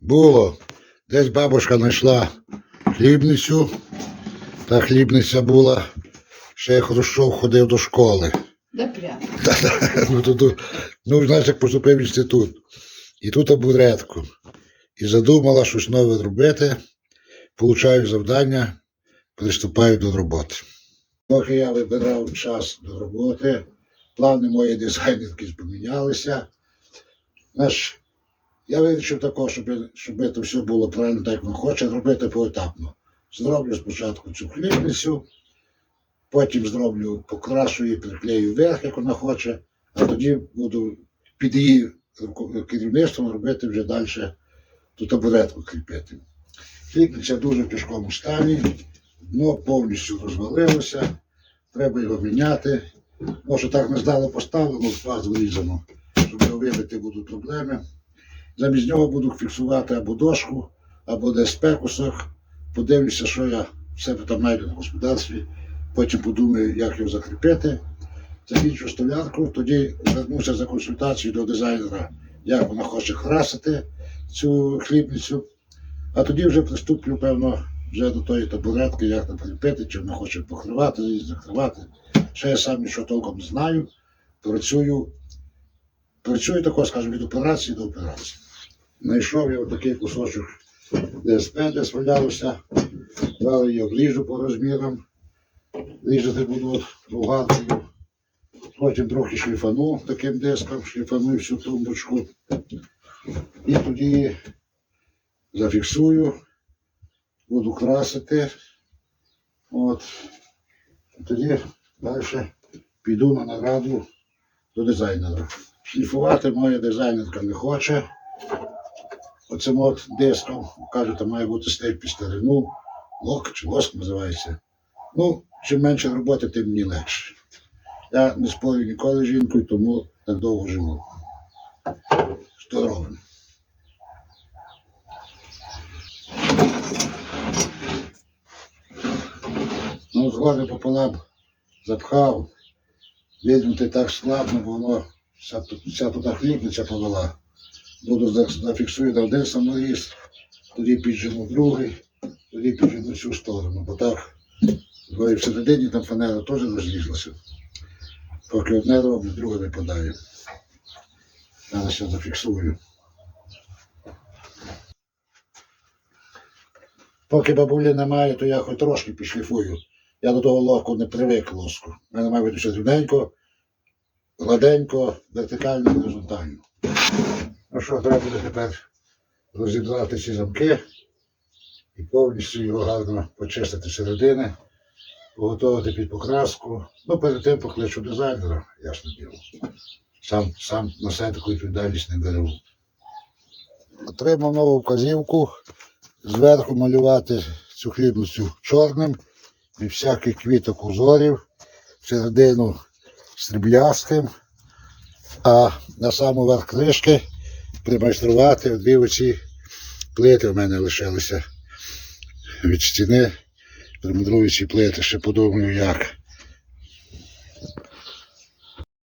Було. Десь бабушка знайшла хлібницю. Та хлібниця була. Ще я Хрущов ходив до школи. Да прямо. Ну, то, ну, знаєш, як поступив в інститут. І тут абуретку. І задумала щось нове робити. Получаю завдання, приступаю до роботи. Поки я вибирав час до роботи, плани мої дизайнерки помінялися. Знаєш, я вирішив такого, щоб, щоб це все було правильно, так як він хоче, робити поетапно. Зроблю спочатку цю хлібницю, потім зроблю, покрашу її, приклею вверх, як вона хоче, а тоді буду під її керівництвом робити вже далі ту табуретку кріпити. Хлібниця дуже в тяжкому стані, дно повністю розвалилося, треба його міняти. Може так не здало поставлено, впад вирізано, щоб його вибити будуть проблеми. Замість нього буду фіксувати або дошку, або ДСП кусок. Подивлюся, що я себе там знайду на господарстві. Потім подумаю, як його закріпити. Закінчу столярку, тоді звернуся за консультацією до дизайнера, як вона хоче красити цю хлібницю. А тоді вже приступлю, певно, вже до тої табуретки, як там кріпити, чи вона хоче покривати закривати. Ще я сам нічого толком не знаю. Працюю, працюю тако, скажімо, від операції до операції. Знайшов я отакий кусочок ДСП, де свалялося. Дали її обріжу по розмірам. Різати буду руганкою. Потім трохи шліфану таким диском, шліфаную всю тумбочку. І тоді зафіксую, буду красити. От. Тоді далі піду на нараду до дизайнера. Шліфувати моя дизайнерка не хоче. Оцим от диском, каже, там має бути стиль під старину, лок чи лоск називається. Ну, чим менше роботи, тим мені легше. Я не спорю ніколи з жінкою, тому так довго живу. Що робимо? Ну, згоди пополам запхав. Відьмути так складно, воно вся, тут- вся туди хлібниця повела. Буду зафіксую на один саморіз, тоді піджену другий, тоді піджену цю сторону, бо так і всередині там фанера теж розлізлася. Поки одне роблю, друге випадає. Зараз я зафіксую. Поки бабулі немає, то я хоч трошки підшліфую. Я до того локу не привик лоску. У мене має бути все рівненько, гладенько, вертикально горизонтально. Що, треба буде тепер розібрати ці замки і повністю його гарно почистити середини, поготовити під покраску. Ну, перед тим покличу дизайнера, ясно діло. Сам, сам на себе таку відповідальність не беру. Отримав нову вказівку зверху малювати цю хлібницю чорним і всяких квіток узорів, середину сріблястим, а на саму верх кришки примайструвати дві оці плити в мене лишилися від стіни. Примудруючі плити, ще подумаю як.